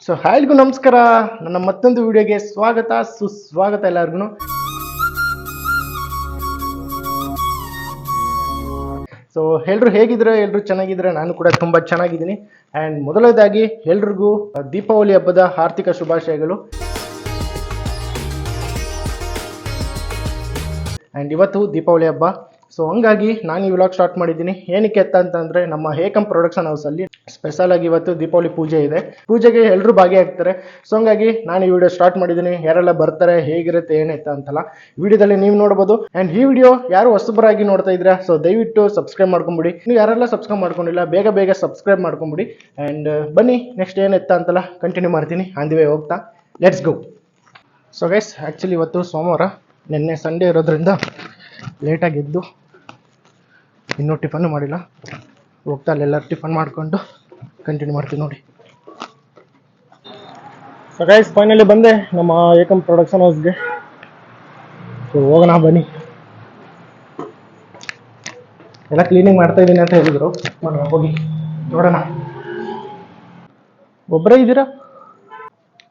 So ಹಾಯ್ಗೂ ನಮಸ್ಕಾರ. ನನ್ನ ಮತ್ತೊಂದು ವಿಡಿಯೋಗೆ ಸ್ವಾಗತ, ಸುಸ್ವಾಗತ ಎಲ್ಲರಿಗೂ ಸೊ ಎಲ್ಲರೂ ಹೇಗಿದ್ರೆ ಎಲ್ಲರೂ ಚೆನ್ನಾಗಿದ್ರೆ, ನಾನು ಕೂಡ ತುಂಬ ಚೆನ್ನಾಗಿದ್ದೀನಿ. ಆ್ಯಂಡ್ ಮೊದಲನೇದಾಗಿ, ಎಲ್ರಿಗೂ ದೀಪಾವಳಿ ಹಬ್ಬದ ಆರ್ಥಿಕ ಶುಭಾಶಯಗಳು. ಆ್ಯಂಡ್ ಇವತ್ತು ದೀಪಾವಳಿ ಹಬ್ಬ. ಸೊ ಹಂಗಾಗಿ ನಾನು ಈ ವ್ಲಾಗ್ ಸ್ಟಾರ್ಟ್ ಮಾಡಿದ್ದೀನಿ. ಏನಕ್ಕೆ ಎತ್ತ ಅಂತಂದರೆ, ನಮ್ಮ ಹೇಕಂ ಪ್ರೊಡಕ್ಷನ್ ಹೌಸಲ್ಲಿ ಸ್ಪೆಷಲ್ ಆಗಿ ಇವತ್ತು ದೀಪಾವಳಿ ಪೂಜೆ ಇದೆ. ಪೂಜೆಗೆ ಎಲ್ಲರೂ ಭಾಗಿಯಾಗ್ತಾರೆ. ಸೊ ಹಂಗಾಗಿ ನಾನು ಈ ವಿಡಿಯೋ ಸ್ಟಾರ್ಟ್ ಮಾಡಿದ್ದೀನಿ. ಯಾರೆಲ್ಲ ಬರ್ತಾರೆ, ಹೇಗಿರುತ್ತೆ ಏನೈತೆ ಅಂತಲ್ಲ ವಿಡಿಯೋದಲ್ಲಿ ನೀವು ನೋಡ್ಬೋದು. ಆ್ಯಂಡ್ ಈ ವಿಡಿಯೋ ಯಾರು ಹೊಸಬರಾಗಿ ನೋಡ್ತಾ ಇದ್ರೆ ಸೊ ದಯವಿಟ್ಟು ಸಬ್ಸ್ಕ್ರೈಬ್ ಮಾಡ್ಕೊಂಬಿಡಿ. ನೀವು ಯಾರೆಲ್ಲ ಸಬ್ಸ್ಕ್ರೈಬ್ ಮಾಡ್ಕೊಂಡಿಲ್ಲ, ಬೇಗ ಬೇಗ ಸಬ್ಸ್ಕ್ರೈಬ್ ಮಾಡ್ಕೊಂಬಿಡಿ. ಆ್ಯಂಡ್ ಬನ್ನಿ ನೆಕ್ಸ್ಟ್ ಏನಿತ್ತು ಅಂತಲ್ಲ ಕಂಟಿನ್ಯೂ ಮಾಡ್ತೀನಿ. ಅಂದಿವೆ ಹೋಗ್ತಾ. Let's go so guys actually ಇವತ್ತು ಸೋಮವಾರ. ನಿನ್ನೆ ಸಂಡೇ ಇರೋದ್ರಿಂದ ಲೇಟಾಗಿ ಎದ್ದು ಇನ್ನೂ ಟಿಫನ್ ಮಾಡಿಲ್ಲ. ಹೋಗ್ತಾ ಅಲ್ಲೆಲ್ಲ ಟಿಫನ್ ಮಾಡಿಕೊಂಡು ಕಂಟಿನ್ಯೂ ಮಾಡ್ತೀವಿ ನೋಡಿ. ಸೊ ಗೈಸ್ ಫೈನಲಿ ಬಂದೆ ನಮ್ಮ ಏಕಂ ಪ್ರೊಡಕ್ಷನ್ ಹೌಸ್ಗೆ ಸೊ ಹೋಗೋಣ, ಬನ್ನಿ. ಎಲ್ಲ ಕ್ಲೀನಿಂಗ್ ಮಾಡ್ತಾ ಇದ್ದೀನಿ ಅಂತ ಹೇಳಿದ್ರು. ಹೋಗಿ. ನೋಡೋಣ. ಒಬ್ಬರೇ ಇದ್ದೀರಾ?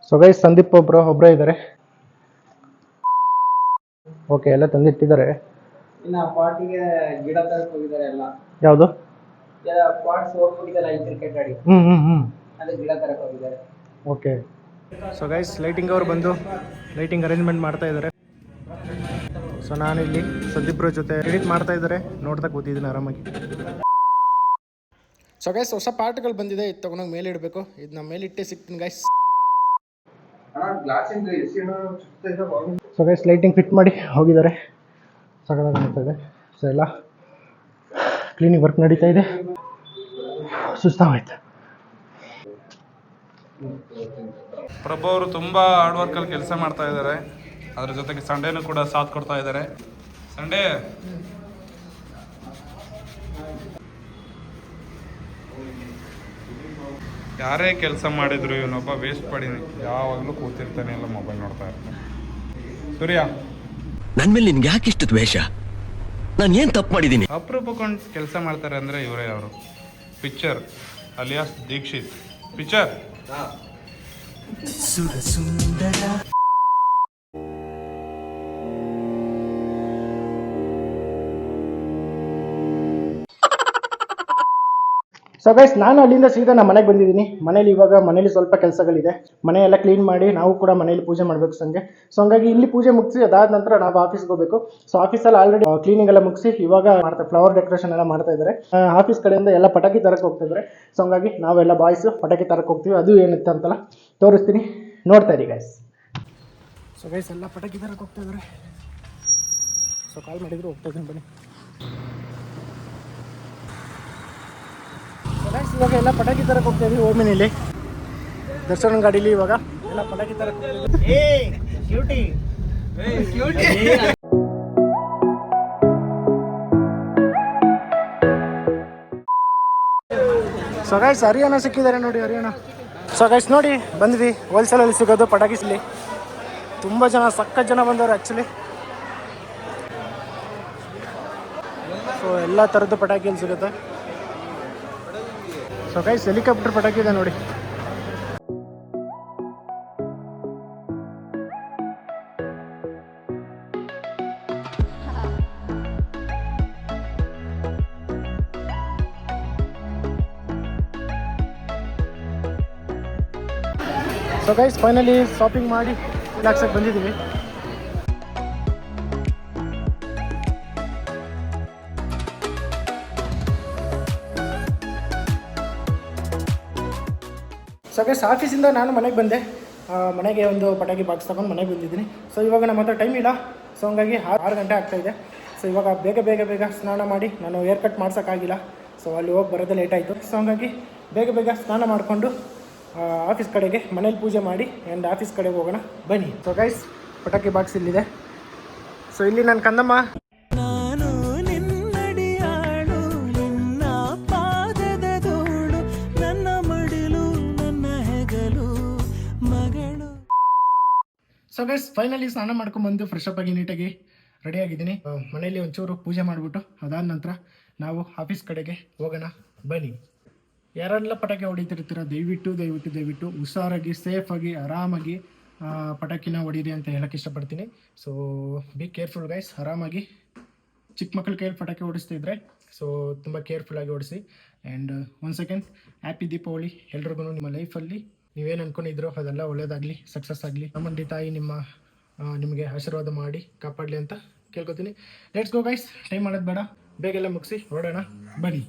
ಸೊಗೈಸ್ ಸಂದೀಪ್ ಒಬ್ರು ಒಬ್ಬರೇ ಇದ್ದಾರೆ. ಓಕೆ ಎಲ್ಲ ತಂದಿಟ್ಟಿದ್ದಾರೆ. ಇನ್ನ ಪಾಟಿಗೆ ಗಿಡ ತರಕ್ ಹೋಗಿದ್ದಾರೆ ಎಲ್ಲ. ಯಾವುದು? ಪಾಟ್ಸ್ ಹೋಗ್ಬಿಟ್ಟಿದ್ದಲ್ಲ ಈ ಕ್ರಿಕೆಟ್ ಆಡಿ. ಹ್ಞೂ ಹ್ಞೂ ಹ್ಞೂ ಅದೇ ಗಿಡ ತರಕ್ ಹೋಗಿದ್ದಾರೆ ಓಕೆ ಸೊ ಗೈಸ್ ಲೈಟಿಂಗ್ ಅವರು ಬಂದು ಲೈಟಿಂಗ್ ಅರೇಂಜ್ಮೆಂಟ್ ಮಾಡ್ತಾ ಇದ್ದಾರೆ ಸೊ ನಾನಿಲ್ಲಿ ಸಂದೀಪ್ರ ಜೊತೆ ಎಡಿಟ್ ಮಾಡ್ತಾ ಇದ್ದಾರೆ ನೋಡ್ತಾ ಕೂತಿದ್ದೀನಿ ಆರಾಮಾಗಿ. ಸೊ ಗೈಸ್ ಹೊಸ ಪಾರ್ಟ್ಗಳು ಬಂದಿದೆ. ಇದು ತಗೊಂಡಾಗ ಮೇಲೆ ಇಡಬೇಕು. ಇದು ನಮ್ಮ ಮೇಲೆ ಇಟ್ಟೆ ಸಿಗ್ತೀನಿ guys so guys lighting fit ಮಾಡಿ ಹೋಗಿದ್ದಾರೆ ಸಗದಾಗ ನಡೀತಾ ಇದೆ. ಸೊ ಎಲ್ಲ ಕ್ಲೀನಿಂಗ್ ವರ್ಕ್ ನಡೀತಾ ಇದೆ. ಸುಸ್ತಾಗೋಯ್ತು. ಪ್ರಭು ಅವರು ತುಂಬಾ ಹಾರ್ಡ್ ವರ್ಕ್ ಅಲ್ಲಿ ಕೆಲಸ ಮಾಡ್ತಾ ಇದ್ದಾರೆ. ಅದ್ರ ಜೊತೆಗೆ ಸಂಡೇನು ಕೂಡ ಸಾಥ್ ಕೊಡ್ತಾ ಇದ್ದಾರೆ. ಸಂಡೇ ಯಾರೇ ಕೆಲಸ ಮಾಡಿದ್ರು ಇವನೊಬ್ಬ ವೇಸ್ಟ್ ಪಡಿನಿ. ಯಾವಾಗಲೂ ಕೂತಿರ್ತಾನೆ ಎಲ್ಲ ಮೊಬೈಲ್ ನೋಡ್ತಾ ಇರ್ತಾನೆ. ಸೂರ್ಯ? ನನ್ ಮೇಲೆ ನಿನ್ಗೆ ಯಾಕೆ ಇಷ್ಟು ದ್ವೇಷ? ನಾನು ಏನ್ ತಪ್ಪು ಮಾಡಿದ್ದೀನಿ ಅಪ್ರೂಪಕ್ಕೊಂದು ಕೆಲಸ ಮಾಡ್ತಾರೆ ಅಂದ್ರೆ ಇವರೇ ಅವರು. Picture alias Dixit. Picture. So guys ನಾನು ಅಲ್ಲಿಂದ ಸೀದಾ ನಮ್ಮ ಮನೆಗೆ ಬಂದಿದ್ದೀನಿ. ಮನೇಲಿ ಇವಾಗ ಮನೇಲಿ ಸ್ವಲ್ಪ ಕೆಲಸಗಳಿದೆ. ಮನೆ ಎಲ್ಲ ಕ್ಲೀನ್ ಮಾಡಿ ನಾವು ಕೂಡ ಮನೇಲಿ ಪೂಜೆ ಮಾಡಬೇಕು ಸಂಜೆ. ಸೊ ಹಂಗಾಗಿ ಇಲ್ಲಿ ಪೂಜೆ ಮುಗಿಸಿ ಅದಾದ ನಂತರ ನಾವು ಆಫೀಸ್ಗೆ ಹೋಗಬೇಕು. ಸೊ ಆಫೀಸಲ್ಲಿ ಆಲ್ರೆಡಿ ಕ್ಲೀನಿಂಗ್ ಎಲ್ಲ ಮುಗಿಸಿ ಇವಾಗ ಮಾಡ್ತಾ ಫ್ಲವರ್ ಡೆಕೋರೇಷನ್ ಎಲ್ಲ ಮಾಡ್ತಾ ಇದ್ದಾರೆ. ಆಫೀಸ್ ಕಡೆಯಿಂದ ಎಲ್ಲ ಪಟಾಕಿ ತರಕ್ಕೆ ಹೋಗ್ತಾ ಇದ್ದಾರೆ. ಸೊ ಹಂಗಾಗಿ ನಾವೆಲ್ಲ ಬಾಯ್ಸ್ ಪಟಾಕಿ ತರಕ್ಕೆ ಹೋಗ್ತೀವಿ. ಅದು ಏನಿತ್ತು ಅಂತಲ್ಲ ತೋರಿಸ್ತೀನಿ. ನೋಡ್ತಾ ಇರಿ ಗೈಸ್ ಸೊ ಗೈಸ್ ಎಲ್ಲ ಪಟಾಕಿ ತರಕ್ಕೆ ಹೋಗ್ತಾ ಇದ್ದಾರೆ. ಸೊ ಕಾಲ್ ಮಾಡಿದ್ರು, ಹೋಗ್ತಾ ಇದ್ದೀನಿ ಬನ್ನಿ ಗೈಸ್ ಇವಾಗ ಎಲ್ಲ ಪಟಾಕಿ ತರ ಹೋಗ್ತಾ ಇದ್ವಿ ದರ್ಶನ ಗಾಡೀಲಿ ಇವಾಗ ಎಲ್ಲ ಪಟಾಕಿ ತರಕ್ಕೆ ಸೊ ಗೈಸ್ ಹರಿಯಾಣ ಸಿಕ್ಕಿದ್ದಾರೆ ನೋಡಿ ಹರಿಯಾಣ. ಸೊಗೈಸ್ ನೋಡಿ ಬಂದ್ವಿ. ಹೋಲ್ಸೇಲಲ್ಲಿ ಸಿಗೋದು ಪಟಾಕಿಸ್ಲಿ ತುಂಬ ಜನ ಸಕ್ಕ ಜನ ಬಂದವರು ಆ್ಯಕ್ಚುಲಿ ಸೊ ಎಲ್ಲ ಥರದ್ದು ಪಟಾಕಿಯಲ್ಲಿ ಸಿಗುತ್ತೆ. ಸೊ ಗೈಸ್ ಹೆಲಿಕಾಪ್ಟರ್ ಪಟಾಕಿದೆ ನೋಡಿ. ಸೊ ಗೈಸ್ ಫೈನಲಿ ಶಾಪಿಂಗ್ ಮಾಡಿ ರಿಲ್ಯಾಕ್ಸಾಗಿ ಬಂದಿದ್ದೀವಿ ಸೊ ಗೈಸ್ ಆಫೀಸಿಂದ ನಾನು ಮನೆಗೆ ಬಂದೆ. ಮನೆಗೆ ಒಂದು ಪಟಾಕಿ ಬಾಕ್ಸ್ ತಗೊಂಡು ಮನೆಗೆ ಬಂದಿದ್ದೀನಿ. ಸೊ ಇವಾಗ ನಮ್ಮ ಹತ್ರ ಟೈಮ್ ಇಲ್ಲ. ಸೊ ಹಂಗಾಗಿ ಆರು ಗಂಟೆ ಆಗ್ತಾಯಿದೆ ಸೊ ಇವಾಗ ಬೇಗ ಬೇಗ ಬೇಗ ಸ್ನಾನ ಮಾಡಿ ನಾನು ಏರ್ ಕಟ್ ಮಾಡ್ಸೋಕ್ಕಾಗಿಲ್ಲ. ಸೊ ಅಲ್ಲಿ ಹೋಗಿ ಬರೋದೇ ಲೇಟ್ ಆಯಿತು. ಸೊ ಹಂಗಾಗಿ ಬೇಗ ಬೇಗ ಸ್ನಾನ ಮಾಡಿಕೊಂಡು ಆಫೀಸ್ ಕಡೆಗೆ ಮನೇಲಿ ಪೂಜೆ ಮಾಡಿ ಆ್ಯಂಡ್ ಆಫೀಸ್ ಕಡೆಗೆ ಹೋಗೋಣ. ಬನ್ನಿ. ಸೊ ಗೈಸ್ ಪಟಾಕಿ ಬಾಕ್ಸ್ ಇಲ್ಲಿದೆ. ಸೊ ಇಲ್ಲಿ ನನ್ನ ಕಂದಮ್ಮ ಸೊ ಗೈಸ್ ಫೈನಲಿ ಸ್ನಾನ ಮಾಡ್ಕೊಂಡ್ಬಂದು ಫ್ರೆಶ್ ಅಪ್ ಆಗಿ ನೀಟಾಗಿ ರೆಡಿ ಆಗಿದ್ದೀನಿ. ಮನೆಯಲ್ಲಿ ಒಂಚೂರು ಪೂಜೆ ಮಾಡಿಬಿಟ್ಟು ಅದಾದ ನಂತರ ನಾವು ಆಫೀಸ್ ಕಡೆಗೆ ಹೋಗೋಣ. ಬನ್ನಿ. ಯಾರೆಲ್ಲ ಪಟಾಕಿ ಹೊಡಿತಿರ್ತೀರ, ದಯವಿಟ್ಟು ದಯವಿಟ್ಟು ದಯವಿಟ್ಟು ಹುಷಾರಾಗಿ ಸೇಫಾಗಿ ಆರಾಮಾಗಿ ಪಟಾಕಿನ ಹೊಡೀರಿ ಅಂತ ಹೇಳಕ್ಕೆ ಇಷ್ಟಪಡ್ತೀನಿ. ಸೊ ಬಿ ಕೇರ್ಫುಲ್ ಗೈಸ್ ಆರಾಮಾಗಿ. ಚಿಕ್ಕ ಮಕ್ಕಳ ಕೈಯಲ್ಲಿ ಪಟಾಕಿ ಓಡಿಸ್ತಿದ್ರೆ ಸೊ ತುಂಬ ಕೇರ್ಫುಲ್ಲಾಗಿ ಓಡಿಸಿ and one second happy Deepavali ಎಲ್ರಿಗೂ ನಿಮ್ಮ ಲೈಫಲ್ಲಿ ನೀವೇನು ಅನ್ಕೊಂಡಿದ್ರೋ ಅದೆಲ್ಲ ಒಳ್ಳೇದಾಗಲಿ ಸಕ್ಸಸ್ ಆಗಲಿ. ನಮ್ಮಂಡಿ ತಾಯಿ ನಿಮ್ಮ ನಿಮಗೆ ಆಶೀರ್ವಾದ ಮಾಡಿ ಕಾಪಾಡಲಿ ಅಂತ ಕೇಳ್ಕೊತೀನಿ. ಲೆಟ್ಸ್ ಗೋ ಗೈಸ್ ಟೈಮ್ ಮಾಡೋದು ಬೇಡ. ಬೇಗೆಲ್ಲ ಮುಗಿಸಿ ಹೊರಡೋಣ ಬನ್ನಿ.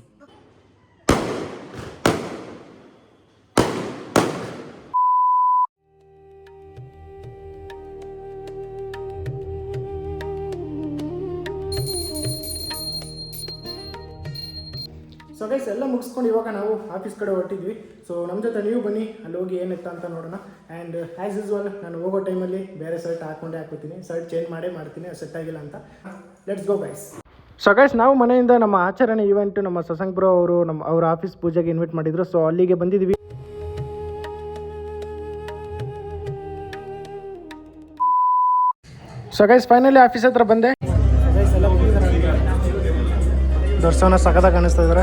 ಸೊ ಗೈಸ್ ಎಲ್ಲ ಮುಗಿಸ್ಕೊಂಡು ಇವಾಗ ನಾವು ಆಫೀಸ್ ಕಡೆ ಹೊರಟಿದ್ವಿ. ಸೊ ನಮ್ಮ ಜೊತೆ ನೀವು ಬನ್ನಿ, ಅಲ್ಲಿ ಹೋಗಿ ಏನಿತ್ತ ಅಂತ ನೋಡೋಣ. ಆ್ಯಂಡ್ ಆ್ಯಸ್ ಯೂಸ್ವಲ್ ನಾನು ಹೋಗೋ ಟೈಮಲ್ಲಿ ಬೇರೆ ಶರ್ಟ್ ಹಾಕೊಂಡೇ ಹಾಕೋತೀನಿ ಶರ್ಟ್ ಚೇಂಜ್ ಮಾಡೇ ಮಾಡ್ತೀನಿ ಸೆಟ್ ಆಗಿಲ್ಲ ಅಂತ. Let's go guys so guys ನಾವು ಮನೆಯಿಂದ ನಮ್ಮ ಆಚರಣೆ ಇವೆಂಟ್ ನಮ್ಮ ಸಸಂಗ್ ಬ್ರೋ ಅವರು ನಮ್ಮ, ಅವ್ರ ಆಫೀಸ್ ಪೂಜೆಗೆ ಇನ್ವೈಟ್ ಮಾಡಿದ್ರು. ಸೊ ಅಲ್ಲಿಗೆ ಬಂದಿದ್ವಿ. ಸೊ ಗೈಸ್ ಫೈನಲಿ ಆಫೀಸ್ ಹತ್ರ ಬಂದೆ. ದರ್ಶನ ಸಖತ್ತಾಗಿ ಕಾಣಿಸ್ತಾ ಇದ್ದಾರೆ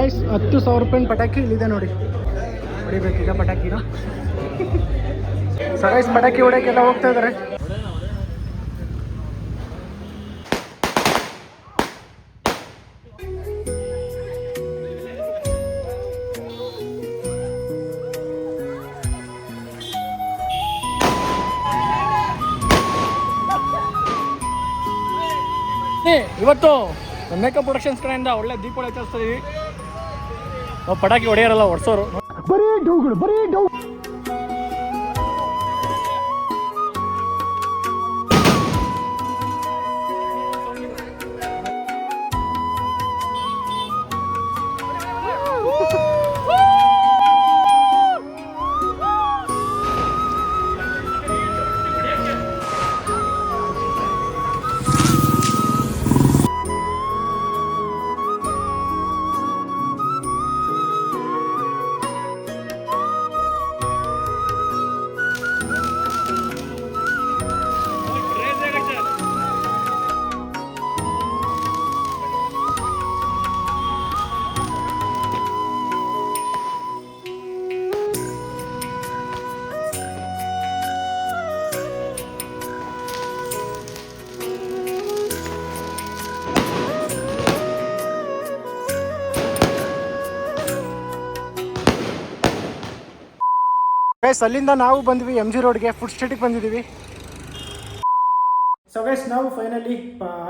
ಗೈಸ್, ಹತ್ತು ಸಾವಿರ ರೂಪಾಯಿ ಪಟಾಕಿ ಇಲ್ಲಿದೆ ನೋಡಿ. ಹೊಡಿಬೇಕೀಗ ಪಟಾಕಿನ ಸೊ ಗೈಸ್, ಪಟಾಕಿ ಹೊಡೆಯೋಕ್ಕೆಲ್ಲ ಹೋಗ್ತಾ ಇದ್ದಾರೆ. ಇವತ್ತು ಮೇಕಪ್ ಪ್ರೊಡಕ್ಷನ್ಸ್ ಕಡೆಯಿಂದ ಒಳ್ಳೆ ದೀಪಾವಳಿ ಆಚರಿಸ್ತಾ ನಾವು ಪಟಾಕಿ ಹೊಡೆಯರಲ್ಲ ಹೊಡ್ಸೋರು. ಬರೀ ಡೌಗಳು ಬರೀ ಡೌ ಗೈಸ್ ಅಲ್ಲಿಂದ ನಾವು ಬಂದ್ವಿ ಎಂ ಜಿ ರೋಡ್ಗೆ ಫುಡ್ ಸ್ಟ್ರೀಟಿಗೆ ಬಂದಿದ್ದೀವಿ. ಸೊ ಗೈಸ್ ನಾವು ಫೈನಲಿ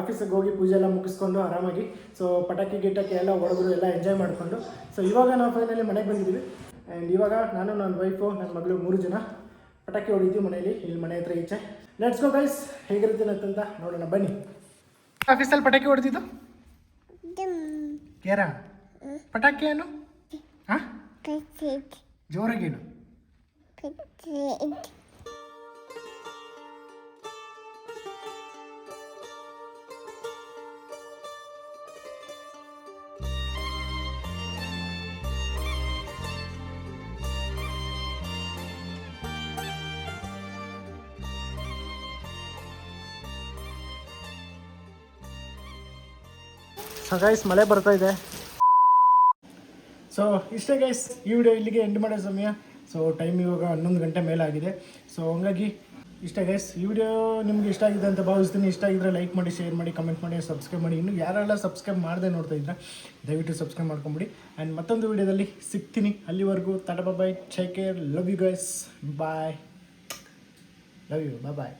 ಆಫೀಸಿಗೆ ಹೋಗಿ ಪೂಜೆ ಎಲ್ಲ ಮುಗಿಸ್ಕೊಂಡು ಆರಾಮಾಗಿ ಸೊ ಪಟಾಕಿ ಗಿಟಾಕಿ ಎಲ್ಲ ಹೊಡೆದ್ರು ಎಲ್ಲ ಎಂಜಾಯ್ ಮಾಡಿಕೊಂಡು ಸೊ ಇವಾಗ ನಾವು ಫೈನಲಿ ಮನೆಗೆ ಬಂದಿದ್ದೀವಿ. ಆ್ಯಂಡ್ ಇವಾಗ ನಾನು ನನ್ನ ವೈಫು ನನ್ನ ಮಗಳು ಮೂರು ಜನ ಪಟಾಕಿ ಹೊಡಿದ್ವಿ ಮನೆಯಲ್ಲಿ ಇಲ್ಲಿ ಮನೆ ಹತ್ರ ಈಚೆ. ಲೆಟ್ಸ್ ಗೋ ಗೈಸ್ ಹೇಗಿರ್ತೀನಿ ಅಂತಂತ ನೋಡೋಣ ಬನ್ನಿ. ಆಫೀಸಲ್ಲಿ ಪಟಾಕಿ ಹೊಡೆದಿದ್ದು? ಯಾರ? ಪಟಾಕಿ ಏನು? ಹಾಂ? ಜೋರಾಗೇನು? cupcake. मल बरत सो इशे गई वीडियो इंड समय ಸೊ ಟೈಮ್ ಇವಾಗ ಹನ್ನೊಂದು ಗಂಟೆ ಮೇಲಾಗಿದೆ. ಸೊ ಹಂಗಾಗಿ ಇಷ್ಟ ಗೈಸ್ ಈ ವಿಡಿಯೋ ನಿಮ್ಗೆ ಇಷ್ಟ ಆಗಿದೆ ಅಂತ ಭಾವಿಸ್ತೀನಿ. ಇಷ್ಟ ಆಗಿದ್ರೆ ಲೈಕ್ ಮಾಡಿ ಶೇರ್ ಮಾಡಿ ಕಮೆಂಟ್ ಮಾಡಿ ಸಬ್ಸ್ಕ್ರೈಬ್ ಮಾಡಿ. ಇನ್ನು ಯಾರೆಲ್ಲ ಸಬ್ಸ್ಕ್ರೈಬ್ ಮಾಡದೆ ನೋಡ್ತಾ ಇದ್ರೆ ದಯವಿಟ್ಟು ಸಬ್ಸ್ಕ್ರೈಬ್ ಮಾಡ್ಕೊಂಬಿಡಿ. ಆ್ಯಂಡ್ ಮತ್ತೊಂದು ವಿಡಿಯೋದಲ್ಲಿ ಸಿಗ್ತೀನಿ. ಅಲ್ಲಿವರೆಗೂ tata bye take care love you guys bye love you bye